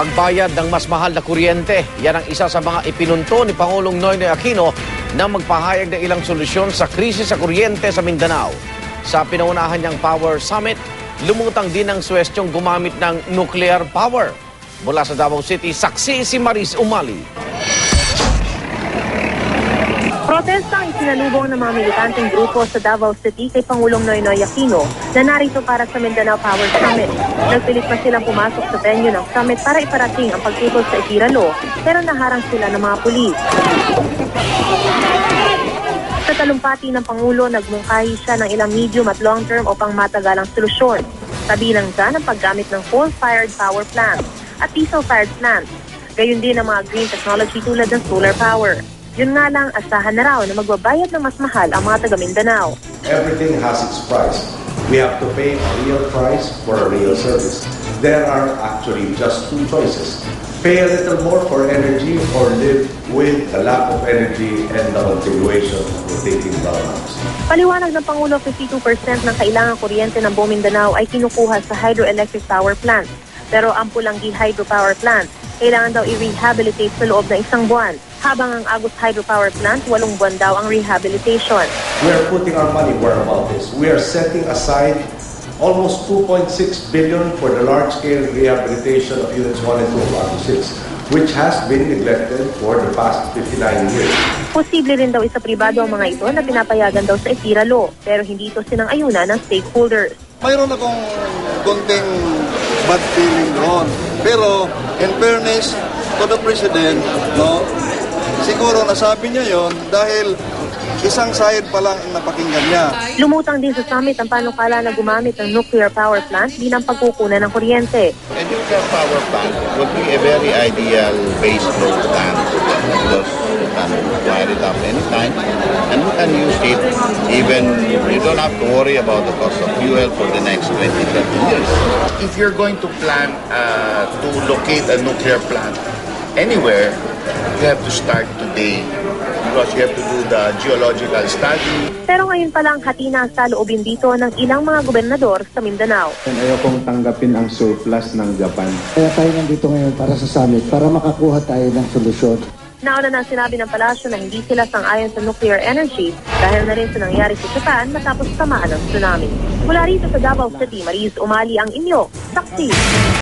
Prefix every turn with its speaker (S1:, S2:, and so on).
S1: Magbayad ng mas mahal na kuryente. Yan ang isa sa mga ipinunto ni Pangulong Noynoy Aquino na magpahayag ng ilang solusyon sa krisis sa kuryente sa Mindanao. Sa pinaunahan niyang Power Summit, lumutang din ang suwestyong gumamit ng nuclear power. Mula sa Davao City, saksi si Maris Umali.
S2: Protesta ang isinalubong ng mga militanteng grupo sa Davao City kay Pangulong Noynoy Aquino na narito para sa Mindanao Power Summit. Nagpilit pa silang pumasok sa venue ng summit para iparating ang pagtutol sa Itiralo pero naharang sila ng mga pulis. Sa talumpati ng Pangulo, nagmungkahi siya ng ilang medium at long-term o pangmatagalang solusyon. Kabilang dyan ang paggamit ng coal-fired power plant at diesel-fired plant. Gayun din ang mga green technology tulad ng solar power. Yun nga lang, asahan na raw na magbabayad ng mas mahal ang mga taga Mindanao.
S3: Everything has its price. We have to pay a real price for a real service. There are actually just two choices. Pay a little more for energy or live with the lack of energy and the continuation of taking brownouts.
S2: Paliwanag ng Pangulo, 52% ng kailangang kuryente ng buong Mindanao ay kinukuha sa hydroelectric power plant. Pero ang Pulanggi Hydropower Plant, kailangan daw i-rehabilitate sa loob ng isang buwan. Habang ang Agus Hydropower Plant, walong buwan daw ang rehabilitation.
S3: We are putting our money where our mouth is. We are setting aside almost 2.6 billion for the large-scale rehabilitation of units 1 and 2 of Arco 6, which has been neglected for the past 59 years.
S2: Posible rin daw isa pribado ang mga ito na pinapayagan daw sa Itiralo, pero hindi ito sinang-ayunan ng stakeholders.
S4: mayroon akong konting bad feeling doon. Pero, in fairness to the President, no, siguro nasabi niya yon dahil isang side pa lang ang napakinggan niya.
S2: Lumutang din sa summit ang panukala na gumamit ng nuclear power plant bilang pagkukunan ng kuryente.
S5: A nuclear power plant would be a very ideal base load plant wire it up anytime and you can use it even you don't have to worry about the cost of fuel for the next 20, 30 years. If you're going to plan uh, to locate a nuclear plant anywhere, you have to start today because you have to do the geological study,
S2: Pero ngayon pa lang hati na ang saloobin dito ng ilang mga gobernador sa Mindanao.
S6: Ayokong tanggapin ang surplus ng Japan.
S7: Kaya tayo nandito ngayon para sa summit, para makakuha tayo ng solusyon.
S2: Nauna na sinabi ng palasyo na hindi sila sang-ayon sa nuclear energy dahil na rin sa nangyari sa Japan matapos tamaan ng tsunami. Mula rito sa Davao City, Mariz Umali ang inyo. Saksi!